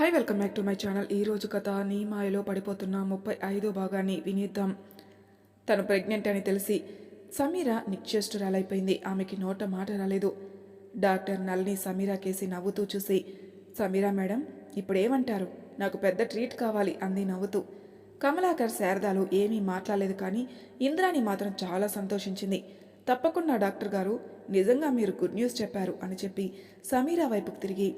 Hi welcome back to my channel ఈ రోజు కథ నీ మాయలో పడిపోతున్న ముప్పై ఐదో భాగాన్ని వినిద్దాం. తను ప్రెగ్నెంట్ అని తెలిసి సమీర నిశ్చేష్టురాలైపోయింది. ఆమెకి నోట మాట రాలేదు. డాక్టర్ నల్ని సమీరా కేసి నవ్వుతూ చూసి సమీరా మేడం ఇప్పుడేమంటారు? నాకు పెద్ద ట్రీట్ కావాలి అంది నవ్వుతూ. కమలాకర్ శారదాలు ఏమీ మాట్లాడలేదు కానీ ఇంద్రాని మాత్రం చాలా సంతోషించింది. తప్పకుండా డాక్టర్ గారు నిజంగా మీరు గుడ్ న్యూస్ చెప్పారు అని చెప్పి సమీరా వైపుకు తిరిగి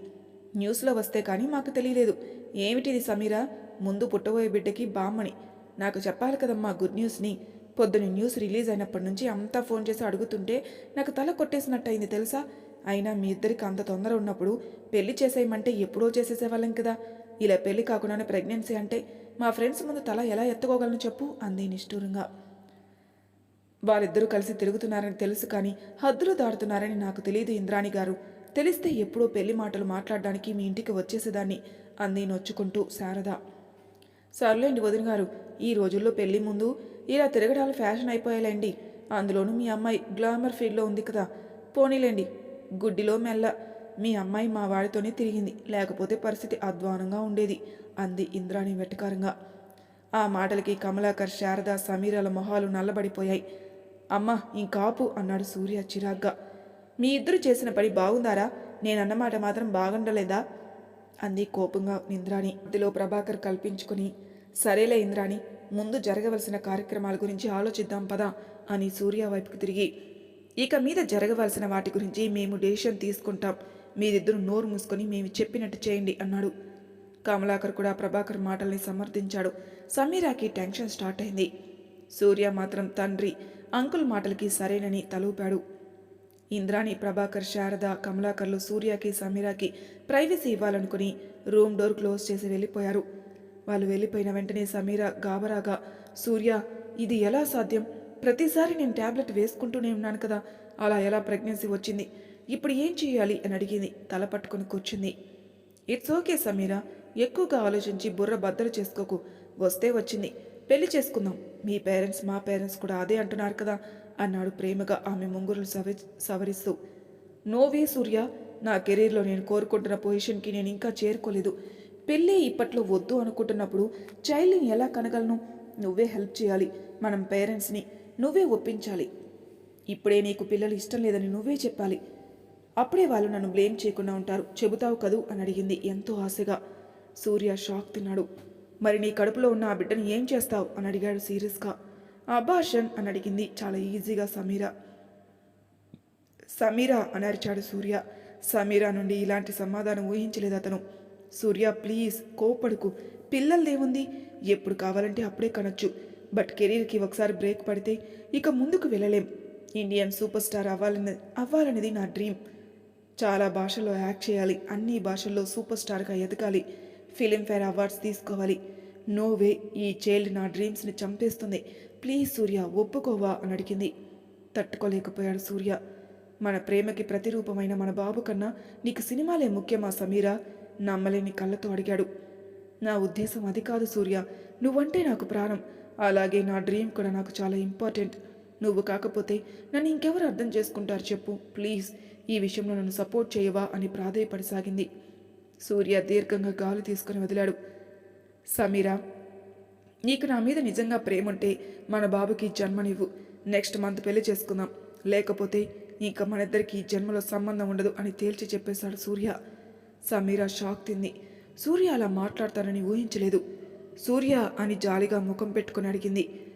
న్యూస్లో వస్తే కానీ మాకు తెలియలేదు. ఏమిటిది సమీరా? ముందు పుట్టబోయే బిడ్డకి బామ్మని. నాకు చెప్పాలి కదమ్మా గుడ్ న్యూస్ని. పొద్దున న్యూస్ రిలీజ్ అయినప్పటి నుంచి అంతా ఫోన్ చేసి అడుగుతుంటే నాకు తల కొట్టేసినట్టయింది తెలుసా? అయినా మీ ఇద్దరికి అంత తొందర ఉన్నప్పుడు పెళ్ళి చేసేయమంటే ఎప్పుడో చేసేసేవాళ్ళం కదా. ఇలా పెళ్ళి కాకుండానే ప్రెగ్నెన్సీ అంటే మా ఫ్రెండ్స్ ముందు తల ఎలా ఎత్తుకోగలను చెప్పు? అంది నిష్ఠూరంగా. వాళ్ళిద్దరూ కలిసి తిరుగుతున్నారని తెలుసు కానీ హద్దులు దాడుతున్నారని నాకు తెలియదు ఇంద్రాణి గారు తెలిస్తే ఎప్పుడో పెళ్ళి మాటలు మాట్లాడడానికి మీ ఇంటికి వచ్చేసేదాన్ని అంది నొచ్చుకుంటూ శారద. సర్లేండి వదిన గారు ఈ రోజుల్లో పెళ్ళి ముందు ఇలా తిరగడాలు ఫ్యాషన్ అయిపోయాలండి. అందులోనూ మీ అమ్మాయి గ్లామర్ ఫీల్డ్లో ఉంది కదా. పోనీలేండి గుడ్డిలో మెల్ల. మీ అమ్మాయి మా వాడితోనే తిరిగింది లేకపోతే పరిస్థితి అధ్వానంగా ఉండేది అంది ఇంద్రాణి వెటకారంగా. ఆ మాటలకి కమలాకర్ శారద సమీరాల మొహాలు నల్లబడిపోయాయి. అమ్మ ఇంకాపు అన్నాడు సూర్య చిరాగ్గా. మీ ఇద్దరు చేసిన పని బాగుందారా? నేనన్నమాట మాత్రం బాగుండలేదా? అంది కోపంగా ఇంద్రాణి. మధ్యలో ప్రభాకర్ కల్పించుకుని సరేలే ఇంద్రాణి ముందు జరగవలసిన కార్యక్రమాల గురించి ఆలోచిద్దాం పదా అని సూర్య వైపుకు తిరిగి. ఇక మీద జరగవలసిన వాటి గురించి మేము డెసిషన్ తీసుకుంటాం. మీరిద్దరు నోరు మూసుకొని మేము చెప్పినట్టు చేయండి అన్నాడు. కమలాకర్ కూడా ప్రభాకర్ మాటల్ని సమర్థించాడు. సమీరాకి టెన్షన్ స్టార్ట్ అయింది. సూర్య మాత్రం తండ్రి అంకుల్ మాటలకి సరేనని తలూపాడు. ఇంద్రాణి ప్రభాకర్ శారద కమలాకర్లు సూర్యకి సమీరాకి ప్రైవసీ ఇవ్వాలనుకుని రూమ్ డోర్ క్లోజ్ చేసి వెళ్ళిపోయారు. వాళ్ళు వెళ్ళిపోయిన వెంటనే సమీర గాబరాగా సూర్య ఇది ఎలా సాధ్యం? ప్రతిసారి నేను ట్యాబ్లెట్ వేసుకుంటూనే ఉన్నాను కదా అలా ఎలా ప్రెగ్నెన్సీ వచ్చింది? ఇప్పుడు ఏం చేయాలి? అని అడిగింది తల పట్టుకుని కూర్చుంది. ఇట్స్ ఓకే సమీరా ఎక్కువగా ఆలోచించి బుర్ర బద్దలు చేసుకోకు వస్తే వచ్చింది. పెళ్ళి చేసుకుందాం. మీ పేరెంట్స్ మా పేరెంట్స్ కూడా అదే అంటున్నారు కదా అన్నాడు ప్రేమగా ఆమె ముంగురులు సవి సవరిస్తూ. నోవే సూర్య నా కెరీర్లో నేను కోరుకుంటున్న పొజిషన్కి నేను ఇంకా చేరుకోలేదు. పెళ్ళి ఇప్పట్లో వద్దు అనుకుంటున్నప్పుడు చైల్డ్ని ఎలా కనగలను? నువ్వే హెల్ప్ చేయాలి. మనం పేరెంట్స్ని నువ్వే ఒప్పించాలి. ఇప్పుడే నీకు పిల్లలు ఇష్టం లేదని నువ్వే చెప్పాలి. అప్పుడే వాళ్ళు నన్ను బ్లేమ్ చేయకుండా ఉంటారు. చెబుతావు కదూ? అని అడిగింది ఎంతో ఆశగా. సూర్య షాక్ తిన్నాడు. మరి నీ కడుపులో ఉన్న ఆ బిడ్డను ఏం చేస్తావు? అని అడిగాడు సీరియస్గా. అబార్షన్ అని అడిగింది. చాలా ఈజీగా సమీర. సమీర అని అరిచాడు సూర్య. సమీర నుండి ఇలాంటి సమాధానం ఊహించలేదు అతను. సూర్య ప్లీజ్ కోపడుకు పిల్లలదేముంది ఎప్పుడు కావాలంటే అప్పుడే కనొచ్చు. బట్ కెరీర్కి ఒకసారి బ్రేక్ పడితే ఇక ముందుకు వెళ్ళలేం. ఇండియన్ సూపర్ స్టార్ అవ్వాలని అవ్వాలనేది నా డ్రీమ్. చాలా భాషల్లో యాక్ట్ చేయాలి. అన్ని భాషల్లో సూపర్ స్టార్గా ఎదగాలి. ఫిలింఫేర్ అవార్డ్స్ తీసుకోవాలి. నో వే ఈ చైల్డ్ నా డ్రీమ్స్ని చంపేస్తుంది. ప్లీజ్ సూర్య ఒప్పుకోవా? అని అడిగింది. తట్టుకోలేకపోయాడు సూర్య. మన ప్రేమకి ప్రతిరూపమైన మన బాబు కన్నా నీకు సినిమాలే ముఖ్యమా సమీరా? నమ్మలేని కళ్ళతో అడిగాడు. నా ఉద్దేశం అది కాదు సూర్య. నువ్వంటే నాకు ప్రాణం. అలాగే నా డ్రీమ్ కూడా నాకు చాలా ఇంపార్టెంట్. నువ్వు కాకపోతే నన్ను ఇంకెవరు అర్థం చేసుకుంటారు చెప్పు. ప్లీజ్ ఈ విషయంలో నన్ను సపోర్ట్ చేయవా? అని ప్రాధేయపడసాగింది సూర్య దీర్ఘంగా గాలి తీసుకుని వదిలాడు. సమీరా నీకు నా మీద నిజంగా ప్రేమ ఉంటే మన బాబుకి జన్మనివ్వు. నెక్స్ట్ మంత్ పెళ్ళి చేసుకుందాం. లేకపోతే ఇంకా మన ఇద్దరికి జన్మలో సంబంధం ఉండదు అని తేల్చి చెప్పేశాడు సూర్య. సమీరా షాక్ తింది. సూర్య అలా మాట్లాడతానని ఊహించలేదు. సూర్య అని జాలిగా ముఖం పెట్టుకుని అడిగింది.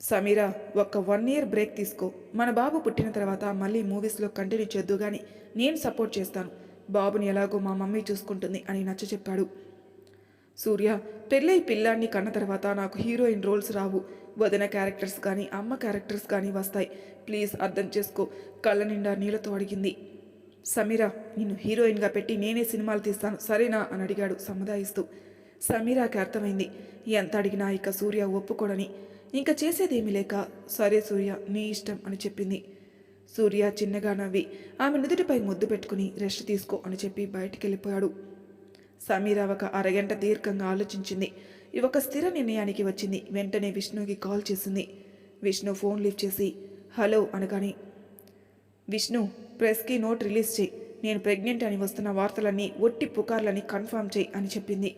సమీరా ఒక్క వన్ ఇయర్ బ్రేక్ తీసుకో. మన బాబు పుట్టిన తర్వాత మళ్ళీ మూవీస్లో కంటిన్యూ చేద్దు కానీ నేను సపోర్ట్ చేస్తాను. బాబుని ఎలాగో మా మమ్మీ చూసుకుంటుంది అని నచ్చ చెప్పాడు సూర్య పెళ్ళై పిల్లాన్ని కన్న తర్వాత నాకు హీరోయిన్ రోల్స్ రావు. వదిన క్యారెక్టర్స్ కానీ అమ్మ క్యారెక్టర్స్ కానీ వస్తాయి. ప్లీజ్ అర్థం చేసుకో. కళ్ళ నిండా నీళ్ళతో అడిగింది. సమీరా నిన్ను హీరోయిన్గా పెట్టి నేనే సినిమాలు తీస్తాను. సరేనా? అని అడిగాడు సముదాయిస్తూ. సమీరాకి అర్థమైంది. ఎంత అడిగినా ఇక సూర్య ఒప్పుకోడని. ఇంకా చేసేదేమీ లేక సరే సూర్య నీ ఇష్టం అని చెప్పింది. సూర్య చిన్నగా నవ్వి ఆమె నుదుటిపై ముద్దు పెట్టుకుని రెస్ట్ తీసుకో అని చెప్పి బయటికి వెళ్ళిపోయాడు సమీర ఒక అరగంట దీర్ఘంగా ఆలోచించింది. ఒక స్థిర నిర్ణయానికి వచ్చింది. వెంటనే విష్ణుకి కాల్ చేసింది. విష్ణు ఫోన్ లిఫ్ట్ చేసి హలో అనగానే విష్ణు ప్రెస్కి నోట్ రిలీజ్ చేయి. నేను ప్రెగ్నెంట్ అని వస్తున్న వార్తలన్నీ ఒట్టి పుకార్లని కన్ఫర్మ్ చేయి అని చెప్పింది.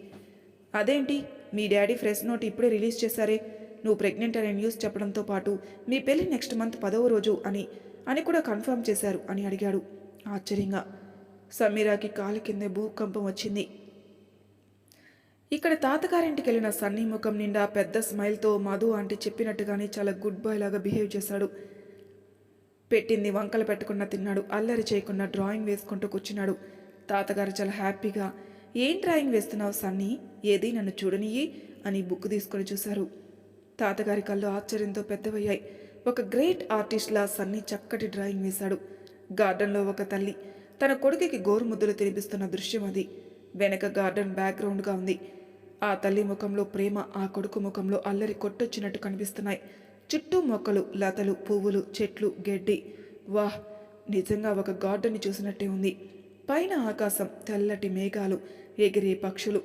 అదేంటి? మీ డాడీ ఫ్రెష్ నోట్ ఇప్పుడే రిలీజ్ చేశారే. నువ్వు ప్రెగ్నెంట్ అనే న్యూస్ చెప్పడంతో పాటు మీ పెళ్ళి నెక్స్ట్ మంత్ పదవ రోజు అని అని కూడా కన్ఫర్మ్ చేశారు అని అడిగాడు. ఆశ్చర్యంగా సమీరాకి కాలు కింద భూకంపం వచ్చింది. ఇక్కడ తాతగారింటికి వెళ్ళిన సన్నీ ముఖం నిండా పెద్ద స్మైల్తో మధు ఆంటీ చెప్పినట్టుగానే చాలా గుడ్ బాయ్ లాగా బిహేవ్ చేశాడు. పెట్టింది వంకలు పెట్టకుండా తిన్నాడు. అల్లరి చేయకుండా డ్రాయింగ్ వేసుకుంటూ కూర్చున్నాడు. తాతగారు చాలా హ్యాపీగా ఏం డ్రాయింగ్ వేస్తున్నావు సన్నీ? ఏది నన్ను చూడనియి అని బుక్ తీసుకొని చూశారు. తాతగారి కళ్ళు ఆశ్చర్యంతో పెద్దవయ్యాయి. ఒక గ్రేట్ ఆర్టిస్ట్లా సన్నీ చక్కటి డ్రాయింగ్ వేశాడు. గార్డెన్లో ఒక తల్లి. తన కొడుకుకి గోరుముద్దులు తినిపిస్తున్న దృశ్యం అది. వెనక గార్డెన్ బ్యాక్గ్రౌండ్గా ఉంది. ఆ తల్లి ముఖంలో ప్రేమ ఆ కొడుకు ముఖంలో అల్లరి కొట్టొచ్చినట్టు కనిపిస్తున్నాయి. చుట్టూ మొక్కలు లతలు పువ్వులు చెట్లు గడ్డి. వాహ్! నిజంగా ఒక గార్డెన్ని చూసినట్టే ఉంది. పైన ఆకాశం తెల్లటి మేఘాలు ఎగిరే పక్షులు.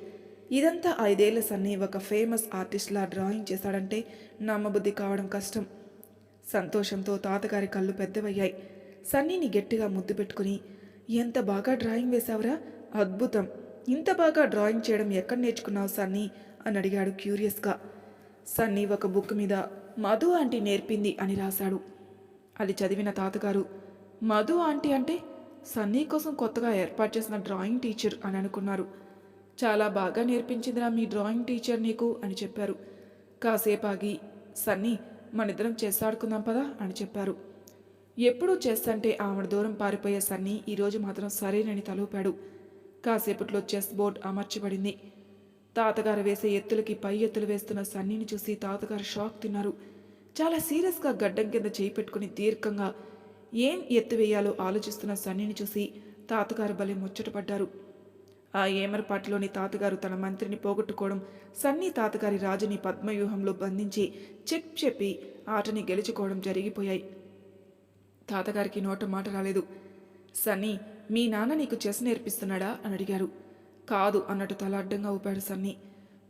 ఇదంతా ఐదేళ్ళ సన్ని ఒక ఫేమస్ ఆర్టిస్ట్లా డ్రాయింగ్ చేశాడంటే నమ్మబుద్ధి కావడం కష్టం. సంతోషంతో తాతగారి కళ్ళు పెద్దవయ్యాయి. సన్నీని గట్టిగా ముద్దు పెట్టుకుని ఎంత బాగా డ్రాయింగ్ వేశావురా? అద్భుతం! ఇంత బాగా డ్రాయింగ్ చేయడం ఎక్కడ నేర్చుకున్నావు సన్నీ? అని అడిగాడు క్యూరియస్గా. సన్నీ ఒక బుక్ మీద మధు ఆంటీ నేర్పింది అని రాశాడు. అది చదివిన తాతగారు మధు ఆంటీ అంటే సన్నీ కోసం కొత్తగా ఏర్పాటు చేసిన డ్రాయింగ్ టీచర్ అని అనుకున్నారు. చాలా బాగా నేర్పించిందిరా మీ డ్రాయింగ్ టీచర్ నీకు అని చెప్పారు. కాసేపు ఆగి సన్నీ మనిద్దరం ఆడుకుందాం పదా అని చెప్పారు. ఎప్పుడూ అంటే ఆవిడ దూరం పారిపోయే సన్నీ ఈరోజు మాత్రం సరేనని తలూపాడు. కాసేపట్లో చెస్ బోర్డ్ అమర్చబడింది. తాతగారు వేసే ఎత్తులకి పై ఎత్తులు వేస్తున్న సన్నీని చూసి తాతగారు షాక్ తిన్నారు. చాలా సీరియస్గా గడ్డం కింద చేయి పెట్టుకుని దీర్ఘంగా ఏం ఎత్తు వేయాలో ఆలోచిస్తున్న సన్నీని చూసి తాతగారు భలే ముచ్చటపడ్డారు ఆ ఏమరపాటిలోని తాతగారు తన మంత్రిని పోగొట్టుకోవడం సన్నీ తాతగారి రాజుని పద్మవ్యూహంలో బంధించి చెక్ చెప్పి ఆటని గెలుచుకోవడం జరిగిపోయాయి. తాతగారికి నోట మాట రాలేదు. సన్నీ మీ నాన్న నీకు చెస్ నేర్పిస్తున్నాడా? అని అడిగారు. కాదు అన్నట్టు తల అడ్డంగా ఊపాడు సన్నీ.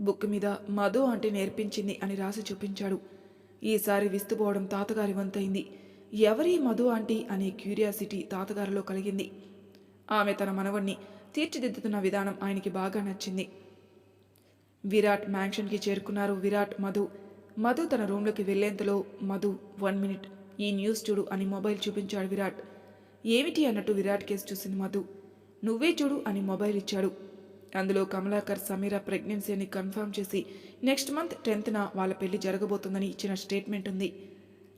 బుక్ మీద మధు అంటే నేర్పించింది అని రాసి చూపించాడు. ఈసారి విస్తుపోవడం తాతగారి వంతైంది ఎవరి మధు ఆంటీ? అనే క్యూరియాసిటీ తాతగారిలో కలిగింది. ఆమె తన మనవణ్ణి తీర్చిదిద్దుతున్న విధానం ఆయనకి బాగా నచ్చింది. విరాట్ మ్యాన్షన్కి చేరుకున్నారు విరాట్ మధు. మధు తన రూమ్లోకి వెళ్ళేంతలో మధు వన్ మినిట్. ఈ న్యూస్ చూడు అని మొబైల్ చూపించాడు విరాట్. ఏమిటి అన్నట్టు విరాట్ కేసు చూసింది మధు. నువ్వే చూడు అని మొబైల్ ఇచ్చాడు. అందులో కమలాకర్ సమీర ప్రెగ్నెన్సీని కన్ఫర్మ్ చేసి నెక్స్ట్ మంత్ టెన్త్న వాళ్ళ పెళ్ళి జరగబోతుందని ఇచ్చిన స్టేట్మెంట్ ఉంది.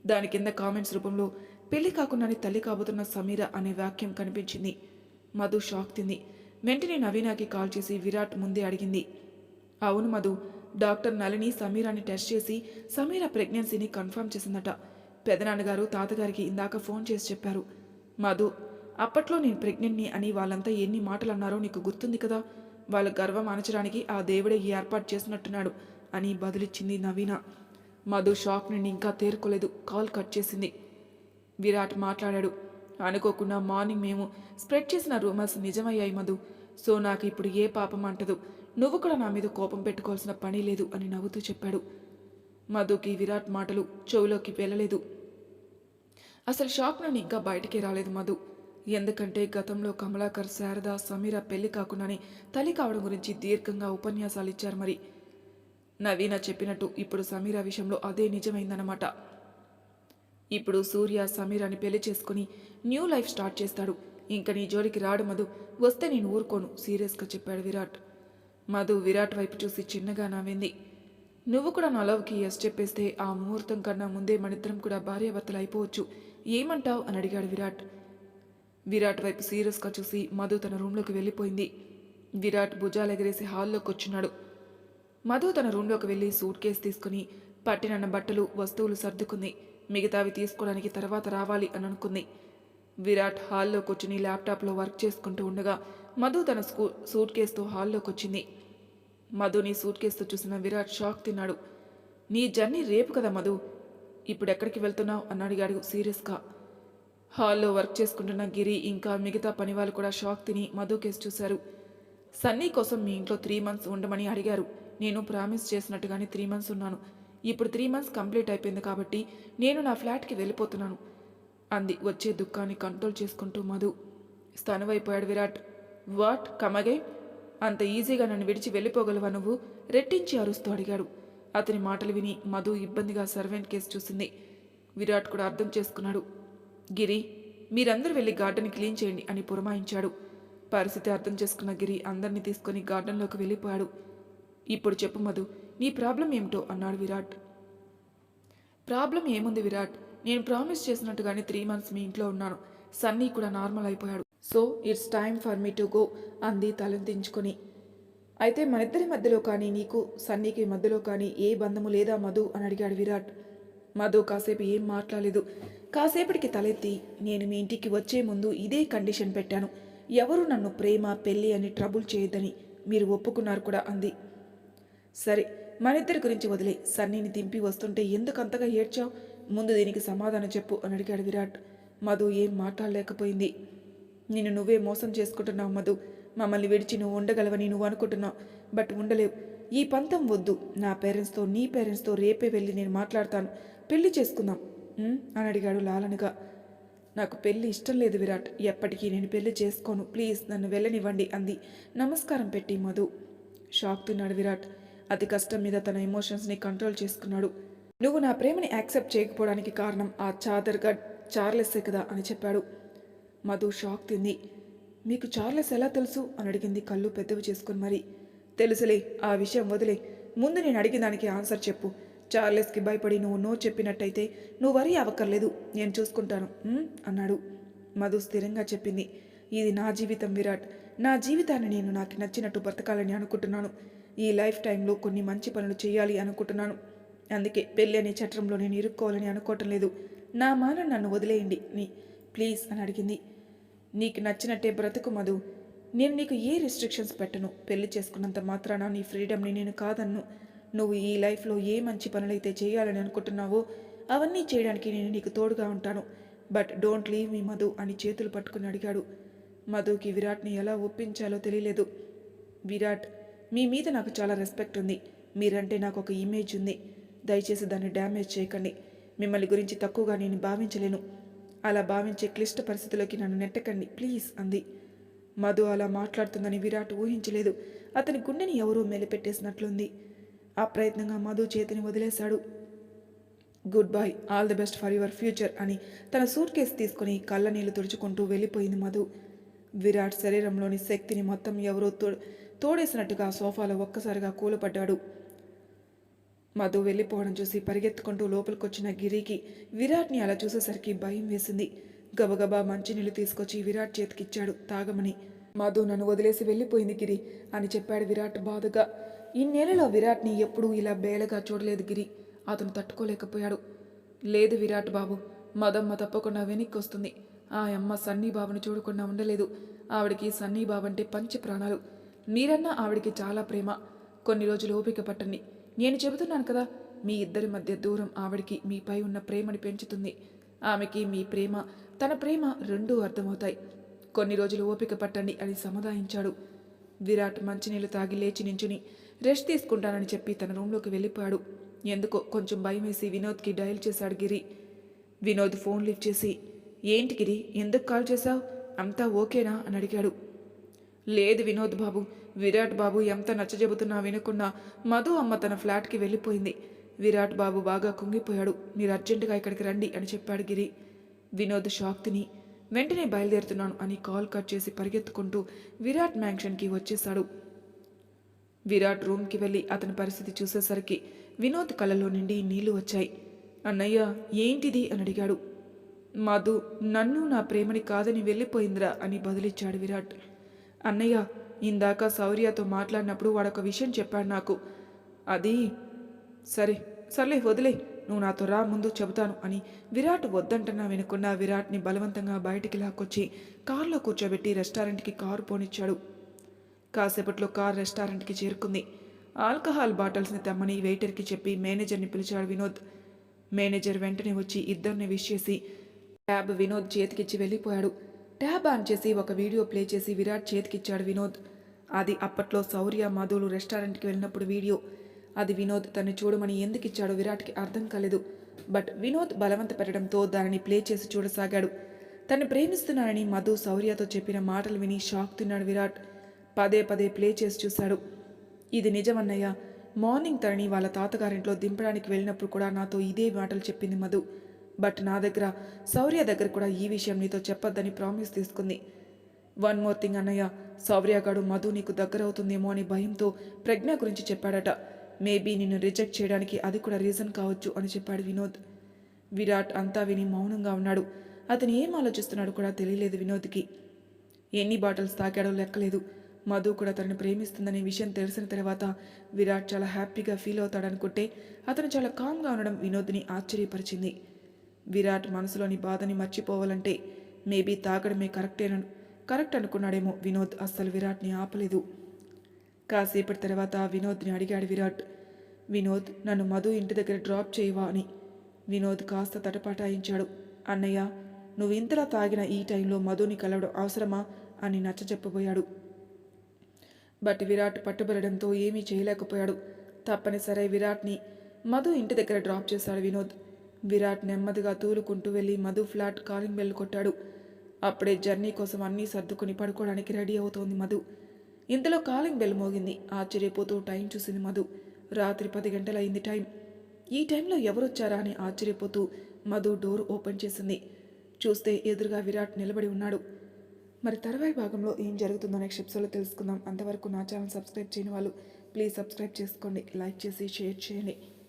దాని కింద కామెంట్స్ రూపంలో పెళ్ళి కాకుండానే తల్లి కాబోతున్న సమీర అనే వాక్యం కనిపించింది. మధు షాక్ తింది. వెంటనే నవీనాకి కాల్ చేసి విరాట్ ముందే అడిగింది. అవును మధు డాక్టర్ నళిని సమీరాని టెస్ట్ చేసి సమీర ప్రెగ్నెన్సీని కన్ఫర్మ్ చేసిందట. పెదనాన్నగారు తాతగారికి ఇందాక ఫోన్ చేసి చెప్పారు. మధు అప్పట్లో నేను ప్రెగ్నెంట్ని అని వాళ్ళంతా ఎన్ని మాటలు అన్నారో నీకు గుర్తుంది కదా? వాళ్ళ గర్వం అణచడానికి ఆ దేవుడే ఈ ఏర్పాటు చేసినట్టున్నాడు అని బదులిచ్చింది నవీన. మధు షాక్ నుండి ఇంకా తేరుకోలేదు కాల్ కట్ చేసింది. విరాట్ మాట్లాడాడు అనుకోకుండా మార్నింగ్ మేము స్ప్రెడ్ చేసిన రూమర్స్ నిజమయ్యాయి మధు. సో నాకు ఇప్పుడు ఏ పాపం అంటదు నువ్వు కూడా నా మీద కోపం పెట్టుకోవాల్సిన పని లేదు అని నవ్వుతూ చెప్పాడు. మధుకి విరాట్ మాటలు చెవులోకి వెళ్ళలేదు. అసలు షాక్ నుండి ఇంకా బయటికి రాలేదు మధు. ఎందుకంటే గతంలో కమలాకర్ శారద సమీర పెళ్ళి కాకుండానే తల్లి కావడం గురించి దీర్ఘంగా ఉపన్యాసాలు ఇచ్చారు మరి. నవీన చెప్పినట్టు ఇప్పుడు సమీర విషయంలో అదే నిజమైందన్నమాట. ఇప్పుడు సూర్య సమీరాని పెళ్ళి చేసుకుని న్యూ లైఫ్ స్టార్ట్ చేస్తాడు. ఇంక నీ జోలికి రాడు మధు. వస్తే నేను ఊరుకోను సీరియస్గా చెప్పాడు విరాట్. మధు విరాట్ వైపు చూసి చిన్నగా నవ్వింది. నువ్వు కూడా నా లవ్కి ఎస్ చెప్పేస్తే ఆ ముహూర్తం కన్నా ముందే మనిద్దరం కూడా భార్యాభర్తలు అయిపోవచ్చు ఏమంటావ్? అని అడిగాడు విరాట్. విరాట్ వైపు సీరియస్గా చూసి మధు తన రూమ్లోకి వెళ్ళిపోయింది. విరాట్ భుజాలు ఎగరేసి హాల్లోకి వచ్చున్నాడు మధు తన రూమ్లోకి వెళ్ళి సూట్ కేసు తీసుకుని పట్టినన్న బట్టలు వస్తువులు సర్దుకుంది. మిగతావి తీసుకోవడానికి తర్వాత రావాలి అని అనుకుంది. విరాట్ హాల్లో కూర్చుని ల్యాప్టాప్లో వర్క్ చేసుకుంటూ ఉండగా మధు తన స్కూ సూట్ కేసుతో హాల్లోకి వచ్చింది. మధుని సూట్ కేసుతో చూసిన విరాట్ షాక్ తిన్నాడు. నీ జర్నీ రేపు కదా మధు? ఇప్పుడు ఎక్కడికి వెళ్తున్నావు? అని అడిగాడు సీరియస్గా. హాల్లో వర్క్ చేసుకుంటున్న గిరి ఇంకా మిగతా పని వాళ్ళు కూడా షాక్ తిని మధు కేసు చూశారు. సన్నీ కోసం మీ ఇంట్లో త్రీ మంత్స్ ఉండమని అడిగారు. నేను ప్రామిస్ చేసినట్టుగానే త్రీ మంత్స్ ఉన్నాను. ఇప్పుడు త్రీ మంత్స్ కంప్లీట్ అయిపోయింది కాబట్టి నేను నా ఫ్లాట్కి వెళ్ళిపోతున్నాను. అంది వచ్చే దుఃఖాన్ని కంట్రోల్ చేసుకుంటూ మధు. స్థానమైపోయాడు విరాట్. వాట్? కమగే అంత ఈజీగా నన్ను విడిచి వెళ్ళిపోగలవా నువ్వు? రెట్టించి అరుస్తూ అడిగాడు. అతని మాటలు విని మధు ఇబ్బందిగా సర్వెంట్ కేసు చూసింది. విరాట్ కూడా అర్థం చేసుకున్నాడు. గిరి మీరందరూ వెళ్ళి గార్డెన్ క్లీన్ చేయండి అని పురమాయించాడు. పరిస్థితి అర్థం చేసుకున్న గిరి అందరినీ తీసుకుని గార్డెన్లోకి వెళ్ళిపోయాడు. ఇప్పుడు చెప్పు మధు నీ ప్రాబ్లం ఏమిటో అన్నాడు విరాట్. ప్రాబ్లం ఏముంది విరాట్? నేను ప్రామిస్ చేసినట్టుగానే త్రీ మంత్స్ మీ ఇంట్లో ఉన్నాను. సన్నీ కూడా నార్మల్ అయిపోయాడు. So it's time for me to go అంది తలెంతించుకొని అయితే మనిద్దరి మధ్యలో కానీ నీకు సన్నీకి మధ్యలో కానీ ఏ బంధము లేదా మధు? అని అడిగాడు విరాట్. మధు కాసేపు ఏం మాట్లాడలేదు. కాసేపటికి తలెత్తి నేను మీ ఇంటికి వచ్చే ముందు ఇదే కండిషన్ పెట్టాను. ఎవరు నన్ను ప్రేమ పెళ్ళి అని ట్రబుల్ చేయొద్దని మీరు ఒప్పుకున్నారు కూడా అంది. సరే మనిద్దరి గురించి వదిలే. సన్నీని దింపి వస్తుంటే ఎందుకు అంతగా ఏడ్చావు? ముందు దీనికి సమాధానం చెప్పు అని అడిగాడు విరాట్. మధు ఏం మాట్లాడలేకపోయింది. నిన్ను నువ్వే మోసం చేసుకుంటున్నావు మధు. మమ్మల్ని విడిచి నువ్వు ఉండగలవని నువ్వు అనుకుంటున్నావు. బట్ ఉండలేవు. ఈ పంతం వద్దు. నా పేరెంట్స్తో నీ పేరెంట్స్తో రేపే వెళ్ళి నేను మాట్లాడతాను. పెళ్ళి చేసుకుందాం. అని అడిగాడు లాలనగా. నాకు పెళ్ళి ఇష్టం లేదు విరాట్. ఎప్పటికీ నేను పెళ్ళి చేసుకోను. ప్లీజ్ నన్ను వెళ్ళనివ్వండి అంది. నమస్కారం పెట్టి మధు. షాక్ తిన్నాడు విరాట్. అతి కష్టం మీద తన ఎమోషన్స్ని కంట్రోల్ చేసుకున్నాడు. నువ్వు నా ప్రేమని యాక్సెప్ట్ చేయకపోవడానికి కారణం ఆ చాదర్గా చార్లెస్సే కదా అని చెప్పాడు. మధు షాక్ తింది. మీకు చార్లెస్ ఎలా తెలుసు? అని అడిగింది కళ్ళు పెద్దవి చేసుకుని మరి. తెలుసులే ఆ విషయం వదిలే. ముందు నేను అడిగిన దానికి ఆన్సర్ చెప్పు. చార్లెస్కి భయపడి నువ్వు నో చెప్పినట్టయితే నువ్వు వరీ అవ్వక్కర్లేదు. నేను చూసుకుంటాను. అన్నాడు. మధు స్థిరంగా చెప్పింది. ఇది నా జీవితం విరాట్. నా జీవితాన్ని నేను నాకు నచ్చినట్టు బ్రతకాలని అనుకుంటున్నాను. ఈ లైఫ్ టైంలో కొన్ని మంచి పనులు చేయాలి అనుకుంటున్నాను. అందుకే పెళ్ళి అనే చట్రంలో నేను ఇరుక్కోవాలని అనుకోవటం లేదు. నా మాన నన్ను వదిలేయండి. నీ ప్లీజ్ అని అడిగింది. నీకు నచ్చినట్టే బ్రతుకు మధు. నేను నీకు ఏ రిస్ట్రిక్షన్స్ పెట్టను? పెళ్ళి చేసుకున్నంత మాత్రాన నీ ఫ్రీడమ్ని నేను కాదన్ను. నువ్వు ఈ లైఫ్లో ఏ మంచి పనులైతే చేయాలని అనుకుంటున్నావో అవన్నీ చేయడానికి నేను నీకు తోడుగా ఉంటాను. But don't leave me Madhu అని చేతులు పట్టుకుని అడిగాడు. మధుకి విరాట్ని ఎలా ఒప్పించాలో తెలియలేదు. విరాట్ మీ మీద నాకు చాలా రెస్పెక్ట్ ఉంది. మీరంటే నాకు ఒక ఇమేజ్ ఉంది. దయచేసి దాన్ని డ్యామేజ్ చేయకండి. మిమ్మల్ని గురించి తక్కువగా నేను భావించలేను. అలా భావించే క్లిష్ట పరిస్థితుల్లోకి నన్ను నెట్టకండి ప్లీజ్ అంది. మధు అలా మాట్లాడుతుందని విరాట్ ఊహించలేదు. అతని గుండెని ఎవరో మెలిపెట్టేసినట్లుంది. అప్రయత్నంగా మధు చేతిని వదిలేశాడు. Good bye all the best for your future అని తన సూట్ కేసు తీసుకుని కళ్ళ నీళ్ళు తుడుచుకుంటూ వెళ్ళిపోయింది మధు. విరాట్ శరీరంలోని శక్తిని మొత్తం ఎవరో తో తోడేసినట్టుగా సోఫాలో ఒక్కసారిగా కూలపడ్డాడు. మధు వెళ్ళిపోవడం చూసి పరిగెత్తుకుంటూ లోపలికొచ్చిన గిరికి విరాట్ని అలా చూసేసరికి భయం వేసింది. గబగబా మంచినీళ్ళు తీసుకొచ్చి విరాట్ చేతికిచ్చాడు తాగమని. మధు నన్ను వదిలేసి వెళ్ళిపోయింది గిరి అని చెప్పాడు విరాట్ బాధగా. ఇన్నేళ్ళలో విరాట్ని ఎప్పుడూ ఇలా బేలగా చూడలేదు గిరి. అతను తట్టుకోలేకపోయాడు. లేదు విరాట్ బాబు మదమ్మ తప్పకుండా వెనక్కి వస్తుంది ఆ అమ్మ సన్నీ బాబుని చూడకుండా ఉండలేదు. ఆవిడికి సన్నీ బాబు అంటే పంచి ప్రాణాలు మీరన్నా ఆవిడికి చాలా ప్రేమ. కొన్ని రోజులు ఓపిక పట్టండి. నేను చెబుతున్నాను కదా మీ ఇద్దరి మధ్య దూరం ఆవిడికి మీపై ఉన్న ప్రేమని పెంచుతుంది. ఆమెకి మీ ప్రేమ తన ప్రేమ రెండూ అర్థమవుతాయి. కొన్ని రోజులు ఓపిక పట్టండి అని సమాధానించాడు విరాట్ మంచినీళ్ళు తాగి లేచి నించుని రెస్ట్ తీసుకుంటానని చెప్పి తన రూంలోకి వెళ్ళిపోయాడు. ఎందుకో కొంచెం భయం వేసి వినోద్కి డయల్ చేశాడు గిరి. వినోద్ ఫోన్ లిఫ్ట్ చేసి ఏంటి గిరి ఎందుకు కాల్ చేశావు? అంతా ఓకేనా? అని అడిగాడు. లేదు వినోద్ బాబు విరాట్ బాబు ఎంత నచ్చజెబుతున్నా వినకుండా మధు అమ్మ తన ఫ్లాట్కి వెళ్ళిపోయింది. విరాట్ బాబు బాగా కుంగిపోయాడు. మీరు అర్జెంటుగా ఇక్కడికి రండి అని చెప్పాడు గిరి. వినోద్ షాక్ తిని వెంటనే బయలుదేరుతున్నాను అని కాల్ కట్ చేసి పరిగెత్తుకుంటూ విరాట్ మ్యాంక్షన్కి వచ్చేశాడు. విరాట్ రూమ్కి వెళ్ళి అతని పరిస్థితి చూసేసరికి వినోద్ కళ్ళలో నుండి నీళ్ళు వచ్చాయి. అన్నయ్య ఏంటిది? అని అడిగాడు. మధు నన్ను నా ప్రేమని కాదని వెళ్ళిపోయిందిరా అని బదిలిచ్చాడు విరాట్. అన్నయ్య ఇందాక శౌర్యతో మాట్లాడినప్పుడు వాడొక విషయం చెప్పాడు నాకు. అది సరే సర్లే వదిలే నువ్వు నాతో రా ముందు చెబుతాను అని విరాట్ వద్దంటున్నా వినకుండా విరాట్ని బలవంతంగా బయటికి లాక్కొచ్చి కారులో కూర్చోబెట్టి రెస్టారెంట్కి కారు పోనిచ్చాడు. కాసేపట్లో కార్ రెస్టారెంట్కి చేరుకుంది. ఆల్కహాల్ బాటిల్స్ని తెమ్మని వెయిటర్కి చెప్పి మేనేజర్ని పిలిచాడు వినోద్. మేనేజర్ వెంటనే వచ్చి ఇద్దరిని విష్ చేసి క్యాబ్ వినోద్ చేతికిచ్చి వెళ్ళిపోయాడు. ట్యాబ్ ఆన్ చేసి ఒక వీడియో ప్లే చేసి విరాట్ చేతికిచ్చాడు వినోద్. అది అప్పట్లో శౌర్య మధులు రెస్టారెంట్కి వెళ్ళినప్పుడు వీడియో. అది వినోద్ తను చూడమని ఎందుకు ఇచ్చాడో విరాట్కి అర్థం కాలేదు. బట్ వినోద్ బలవంత పెట్టడంతో దానిని ప్లే చేసి చూడసాగాడు. తను ప్రేమిస్తున్నానని మధు శౌర్యతో చెప్పిన మాటలు విని షాక్ తిన్నాడు విరాట్. పదే పదే ప్లే చేసి చూశాడు. ఇది నిజమన్నయ్య మార్నింగ్ తనని వాళ్ళ తాతగారింట్లో దింపడానికి వెళ్ళినప్పుడు కూడా నాతో ఇదే మాటలు చెప్పింది మధు. బట్ నా దగ్గర శౌర్య దగ్గర కూడా ఈ విషయం నీతో చెప్పొద్దని ప్రామిస్ తీసుకుంది వన్ మోర్ థింగ్ అన్నయ్య సౌర్యగాడు మధు నీకు దగ్గర అవుతుందేమో అని భయంతో ప్రజ్ఞ గురించి చెప్పాడట. మేబీ నిన్ను రిజెక్ట్ చేయడానికి అది కూడా రీజన్ కావచ్చు అని చెప్పాడు వినోద్. విరాట్ అంతా విని మౌనంగా ఉన్నాడు. అతను ఏం ఆలోచిస్తున్నాడు కూడా తెలియలేదు వినోద్కి. ఎన్ని బాటిల్స్ తాకాడో లెక్కలేదు. మధు కూడా తనని ప్రేమిస్తుందనే విషయం తెలిసిన తర్వాత విరాట్ చాలా హ్యాపీగా ఫీల్ అవుతాడనుకుంటే అతను చాలా కామ్గా ఉండడం వినోద్ని ఆశ్చర్యపరిచింది. విరాట్ మనసులోని బాధని మర్చిపోవాలంటే మేబీ తాగడమే కరెక్టేన కరెక్ట్ అనుకున్నాడేమో వినోద్ అస్సలు విరాట్ని ఆపలేదు. కాసేపటి తర్వాత వినోద్ని అడిగాడు విరాట్. వినోద్ నన్ను మధు ఇంటి దగ్గర డ్రాప్ చేయవా అని. వినోద్ కాస్త తటపాటాయించాడు. అన్నయ్య నువ్వు ఇంతలా తాగిన ఈ టైంలో మధుని కలవడం అవసరమా అని నచ్చ చెప్పబోయాడు. బట్ విరాట్ పట్టుబడడంతో ఏమీ చేయలేకపోయాడు. తప్పనిసరి విరాట్ని మధు ఇంటి దగ్గర డ్రాప్ చేశాడు వినోద్. విరాట్ నెమ్మదిగా తూలుకుంటూ వెళ్ళి మధు ఫ్లాట్ కాలింగ్ బెల్ కొట్టాడు. అప్పుడే జర్నీ కోసం అన్నీ సర్దుకుని పడుకోవడానికి రెడీ అవుతోంది మధు. ఇంతలో కాలింగ్ బెల్ మోగింది. ఆశ్చర్యపోతూ టైం చూసింది మధు. రాత్రి పది గంటలైంది టైం. ఈ టైంలో ఎవరొచ్చారా అని ఆశ్చర్యపోతూ మధు డోర్ ఓపెన్ చేసింది. చూస్తే ఎదురుగా విరాట్ నిలబడి ఉన్నాడు. మరి తర్వాయి భాగంలో ఏం జరుగుతుందో నెక్స్ట్ ఎపిసోడ్లో తెలుసుకుందాం. అంతవరకు నా ఛానల్ సబ్స్క్రైబ్ చేయని వాళ్ళు ప్లీజ్ సబ్స్క్రైబ్ చేసుకోండి. లైక్ చేసి షేర్ చేయండి.